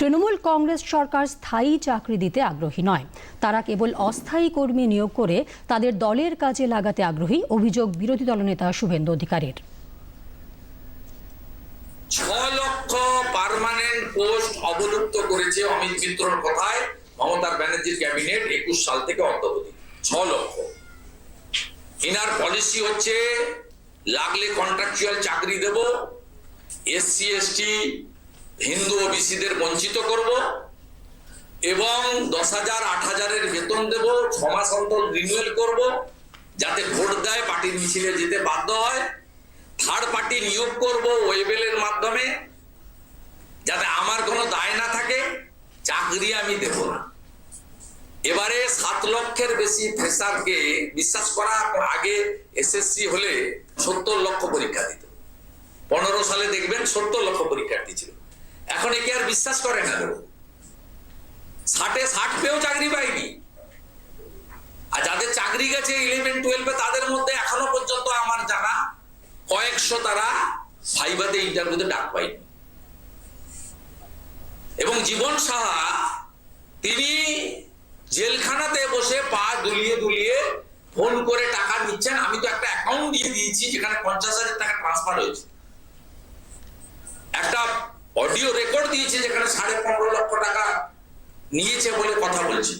তৃণমূল কংগ্রেস সরকার স্থায়ী চাকরি দিতে আগ্রহী নয়। তারা কেবল অস্থায়ী কর্মী নিয়োগ করে তাদের দলের কাজে লাগাতে আগ্রহী, অভিযোগ বিরোধী দলনেতা শুভেন্দু অধিকারীর। পোস্ট অবলুপ্ত করেছে অমিত কথায় মমতা ব্যানার্জির ক্যাবিনেট একুশ সাল থেকে ছ লক্ষ। ইনার পলিসি হচ্ছে, লাগলে কন্ট্রাকচুয়াল চাকরি দেব, এসসি, এসটি হিন্দু ও বিসিদের বঞ্চিত করব এবং দশ হাজার, আট হাজারের বেতন দেব মাস অন্তর রিনিউয়াল করব, যাতে ভোট দেয় পার্টির মিছিলে যেতে বাধ্য হয়। থার্ড পার্টি নিয়োগ করব ওয়েবেলের মাধ্যমে, যাতে আমার কোনো দায় না থাকে, চাকরি আমি দেব না। এবারে সাত লক্ষের বেশি ফ্রেশারকে বিশ্বাস করা আগে এসএসসি হলে সত্তর লক্ষ পরীক্ষা দিত। পনেরো সালে দেখবেন সত্তর লক্ষ পরীক্ষার্থী ছিল। এখন একে আর বিশ্বাস করে না ষাটে ষাট পেয়েও চাকরি পাইনি। আর যাদের চাকরি গেছে ইলেভেন টুয়েলভে তাদের মধ্যে এখনও পর্যন্ত আমার জানা কয়েকশো তারা ফাইবাতে ইন্টারভিউতে ডাক পায়নি। এবং জীবন সাহা, তিনি জেলখানাতে বসে পা দুলিয়ে দুলিয়ে ফোন করে টাকা নিচ্ছেন। আমি তো একটা অ্যাকাউন্ট দিয়ে দিয়েছি, যেখানে পঞ্চাশ হাজার টাকা ট্রান্সফার হয়েছে। দিয়েছে যেখানে সাড়ে পনেরো লক্ষ টাকা নিয়েছে বলে কথা বলছে।